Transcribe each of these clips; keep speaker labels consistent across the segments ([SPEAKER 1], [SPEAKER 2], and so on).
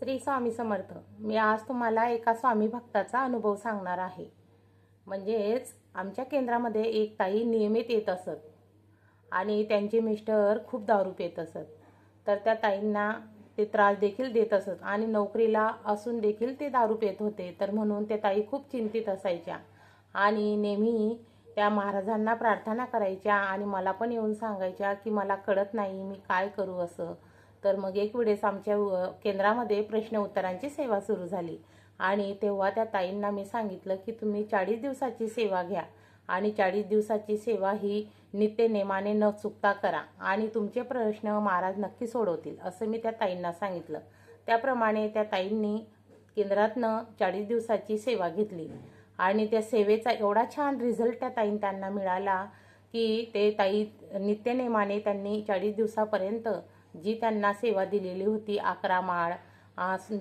[SPEAKER 1] श्री स्वामी समर्थ मी आज तुम्हाला एका स्वामी भक्ताचा अनुभव सांगणार आहे. म्हणजेच आमच्या केंद्रामध्ये एक ताई नियमित येत असत आणि त्यांचे मिस्टर खूप दारू पेत असत. तर त्या ताईंना ते त्रास देखील देत असत आणि नोकरीला असून देखील ते दारू पेत होते. तर म्हणून त्या ताई खूप चिंतित असायच्या आणि नेहमी त्या महाराजांना प्रार्थना करायच्या आणि मला पण येऊन सांगायच्या की मला कळत नाही मी काय करू असं. तर मग एक वेळेस आमच्या केंद्रामध्ये प्रश्न उत्तरांची सेवा सुरू झाली. आणि तेव्हा त्या ताईंना मी सांगितलं की तुम्ही चाळीस दिवसाची सेवा घ्या. आणि चाळीस दिवसाची सेवा ही नित्यनेमाने न चुकता करा. आणि तुमचे प्रश्न महाराज नक्की सोडवतील असं मी त्या ताईंना सांगितलं. त्याप्रमाणे त्या ताईंनी केंद्रातनं चाळीस दिवसाची सेवा घेतली. आणि त्या सेवेचा एवढा छान रिझल्ट त्या ताईं त्यांना मिळाला की ते ताई नित्यनेमाने त्यांनी चाळीस दिवसापर्यंत जी त्यांना सेवा दिलेली होती अकरा माळ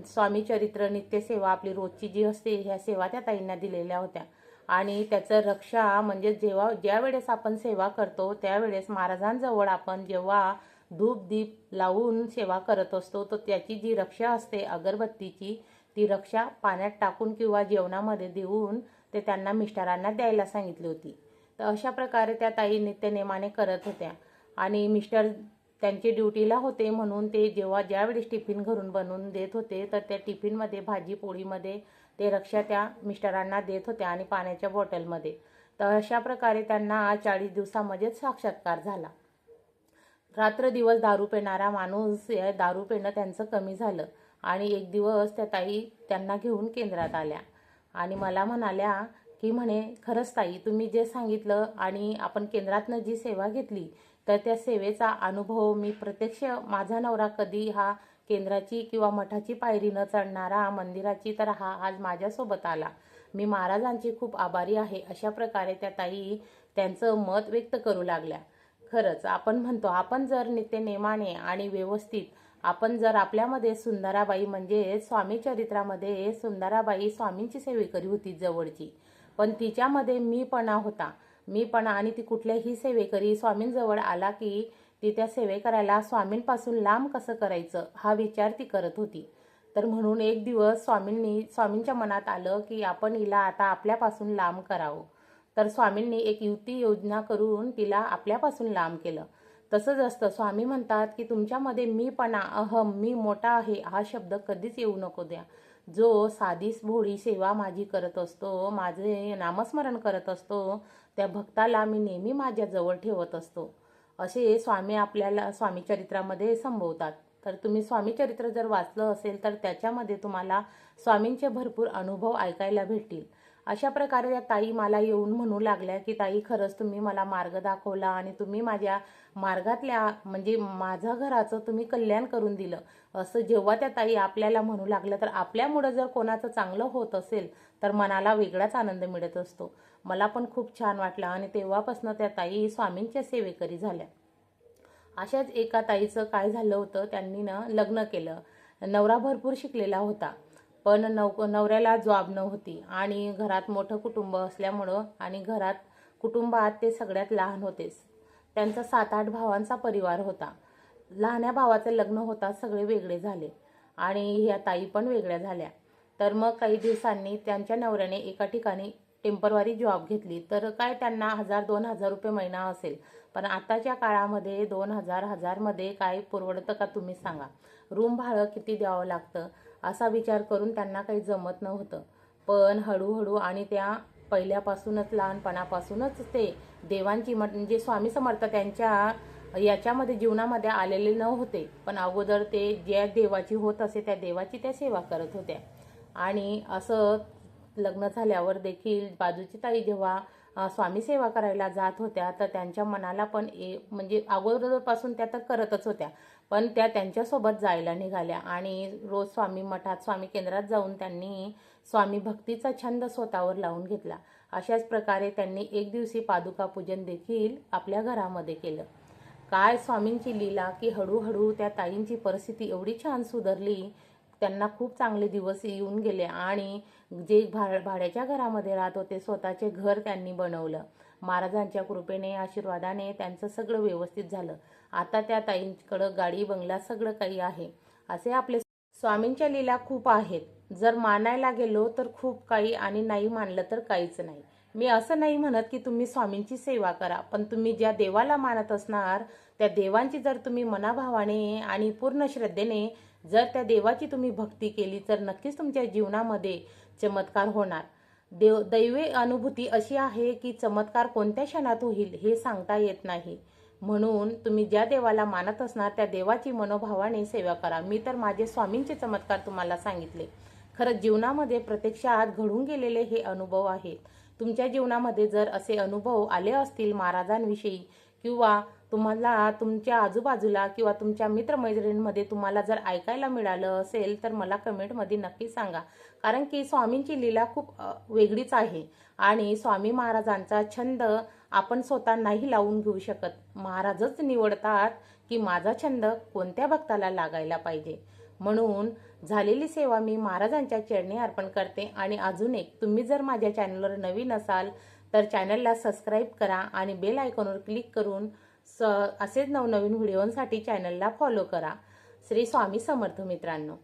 [SPEAKER 1] स्वामी चरित्र नित्यसेवा आपली रोजची जी असते ह्या सेवा त्या ताईंना दिलेल्या होत्या. आणि त्याचं रक्षा म्हणजे जेव्हा ज्या वेळेस आपण सेवा करतो त्यावेळेस महाराजांजवळ आपण जेव्हा धूप दीप लावून सेवा करत असतो तर त्याची जी रक्षा असते अगरबत्तीची ती रक्षा पाण्यात टाकून किंवा जेवणामध्ये देऊन ते त्यांना मिस्टरांना द्यायला सांगितली होती. तर अशा प्रकारे त्या ताई नित्यनेमाने करत होत्या. आणि मिस्टर त्यांचे ड्युटीला होते म्हणून ते जेव्हा ज्यावेळेस टिफिन घरून बनवून देत होते तर त्या टिफिनमध्ये भाजी पोळीमध्ये ते रक्षा त्या मिस्टरांना देत होत्या आणि पाण्याच्या बॉटलमध्ये. तर अशा प्रकारे त्यांना चाळीस दिवसामध्येच साक्षात्कार झाला. रात्र दिवस दारू पिणारा माणूस या दारू पिणं त्यांचं कमी झालं आणि एक दिवस त्या ताई त्यांना घेऊन केंद्रात आल्या आणि मला म्हणाल्या की म्हणे खरंच ताई तुम्ही जे सांगितलं आणि आपण केंद्रातनं जी सेवा घेतली तर त्या सेवेचा अनुभव मी प्रत्यक्ष माझा नवरा कधी हा केंद्राची किंवा मठाची पायरी न चढणारा मंदिराची तर हा आज माझ्यासोबत आला. मी महाराजांची खूप आभारी आहे अशा प्रकारे त्या ताई त्यांचं मत व्यक्त करू लागल्या. खरंच आपण म्हणतो आपण जर नित्यनेमाने आणि व्यवस्थित आपण जर आपल्यामध्ये सुंदराबाई म्हणजे स्वामी चरित्रामध्ये सुंदराबाई स्वामींची सेवेकरी होती जवळची. पण तिच्यामध्ये मीपणा होता. मी पण आणि ती कुठल्याही सेवेकरी स्वामींजवळ आला की ती त्या सेवेकऱ्याला स्वामींपासून लांब कसं करायचं हा विचार ती करत होती. तर म्हणून एक दिवस स्वामींनी स्वामींच्या मनात आलं की आपण हिला आता आपल्यापासून लांब करावं. तर स्वामींनी एक युती योजना करून तिला आपल्यापासून लांब केलं. तसंच असतं स्वामी म्हणतात की तुमच्यामध्ये मीपणा अहम मी मोठा आहे हा शब्द कधीच येऊ नको द्या. जो साधीच भोळी सेवा माझी करत असतो माझे नामस्मरण करत असतो त्या भक्ताला मी नेहमी माझ्या जवळ ठेवत असतो. असे स्वामी आपल्याला स्वामी चरित्रामध्ये संभवतात. तर तुम्ही स्वामी चरित्र जर वाचलं असेल तर त्याच्यामध्ये तुम्हाला स्वामींचे भरपूर अनुभव ऐकायला भेटतील. अशा प्रकारे त्या ताई मला येऊन म्हणू लागल्या की ताई खरंच तुम्ही मला मार्ग दाखवला आणि तुम्ही माझ्या मार्गातल्या म्हणजे माझं घराचं तुम्ही कल्याण करून दिलं. असं जेव्हा त्या ताई आपल्याला म्हणू लागलं तर आपल्यामुळं जर कोणाचं चांगलं होत असेल तर मनाला वेगळाच आनंद मिळत असतो. मला पण खूप छान वाटलं आणि तेव्हापासून त्या ताई स्वामींच्या सेवेकरी झाल्या. अशाच एका ताईचं काय झालं होतं त्यांनी ना लग्न केलं. नवरा भरपूर शिकलेला होता पण नव नवऱ्याला जॉब नव्हती आणि घरात मोठं कुटुंब असल्यामुळं आणि घरात कुटुंबात ते सगळ्यात लहान होतेच. त्यांचा सात आठ भावांचा परिवार होता. लहान्या भावाचं लग्न होता सगळे वेगळे झाले आणि ह्या ताई पण वेगळ्या झाल्या. तर मग काही दिवसांनी त्यांच्या नवऱ्याने एका ठिकाणी टेम्परवारी जॉब घेतली. तर काय त्यांना हजार दोन हजार रुपये महिना असेल. पण आताच्या काळामध्ये दोन हजार हजारमध्ये काय परवडतं का तुम्ही सांगा. रूम भाडं किती द्यावं लागतं? असा विचार करून त्यांना काही जमत नव्हतं. पण हळूहळू आणि त्या पहिल्यापासूनच लहानपणापासूनच ते देवांची म्हणजे स्वामी समर्थ त्यांच्या याच्यामध्ये जीवनामध्ये आलेले नव्हते. पण अगोदर ते ज्या देवाची होत असे त्या देवाची त्या सेवा करत होत्या. आणि असं लग्न झाल्यावर देखील बाजूची ताई जेव्हा स्वामीसेवा स्वामी सेवा करायला जात होत्या तर त्यांच्या मनाला पण ए म्हणजे अगोदरपासून त्या तर करतच होत्या पण त्या त्यांच्यासोबत जायला निघाल्या आणि रोज स्वामी मठात स्वामी केंद्रात जाऊन त्यांनी स्वामी भक्तीचा छंद स्वतःवर लावून घेतला. अशाच प्रकारे त्यांनी एक दिवशी पादुका पूजन देखील आपल्या घरामध्ये केलं. काय स्वामींची लीला की हळूहळू त्या ताईंची परिस्थिती एवढी छान सुधारली त्यांना खूप चांगले दिवस येऊन गेले आणि जे भा भाड्याच्या घरामध्ये राहत होते स्वतःचे घर त्यांनी बनवलं. महाराजांच्या कृपेने आशीर्वादाने त्यांचं सगळं व्यवस्थित झालं. आता त्या ताईंकडं गाडी बंगला सगळं काही आहे. असे आपले स्वामींच्या लीला खूप आहेत. जर मानायला गेलो तर खूप काही आणि नाही मानलं तर काहीच नाही. मी असं नाही म्हणत की तुम्ही स्वामींची सेवा करा पण तुम्ही ज्या देवाला मानत असणार त्या देवांची जर तुम्ही मनाभावाने आणि पूर्ण श्रद्धेने जर त्या देवाची तुम्ही भक्ती केली तर नक्कीच तुमच्या जीवनामध्ये चमत्कार होणार. देव दैवी अनुभूती अशी आहे की चमत्कार कोणत्या क्षणात होईल हे सांगता येत नाही. म्हणून तुम्ही ज्या देवाला मानत असणार त्या देवाची मनोभावाने सेवा करा. मी तर माझे स्वामींचे चमत्कार तुम्हाला सांगितले. खरंच जीवनामध्ये प्रत्यक्षात घडून गेलेले हे अनुभव आहेत. तुमच्या जीवनामध्ये जर असे अनुभव आले असतील महाराजांविषयी किंवा तुम्हाला तुमच्या आजूबाजूला किंवा तुमच्या मित्रमैत्रिणींमध्ये तुम्हाला जर ऐकायला मिळालं असेल तर मला कमेंटमध्ये नक्की सांगा. कारण की स्वामींची लीला खूप वेगळीच आहे. आणि स्वामी महाराजांचा छंद आपण स्वतः नाही लावून घेऊ शकत. महाराजच निवडतात की माझा छंद कोणत्या भक्ताला लागायला पाहिजे? म्हणून झालेली सेवा मी महाराजांच्या चरणी अर्पण करते. आणि अजून एक तुम्ही जर माझ्या चॅनलवर नवीन असाल तर चॅनलला सबस्क्राईब करा आणि बेल आयकॉनवर क्लिक करून स असेच नवनवीन व्हिडिओंसाठी चॅनलला फॉलो करा. श्री स्वामी समर्थ मित्रांनो.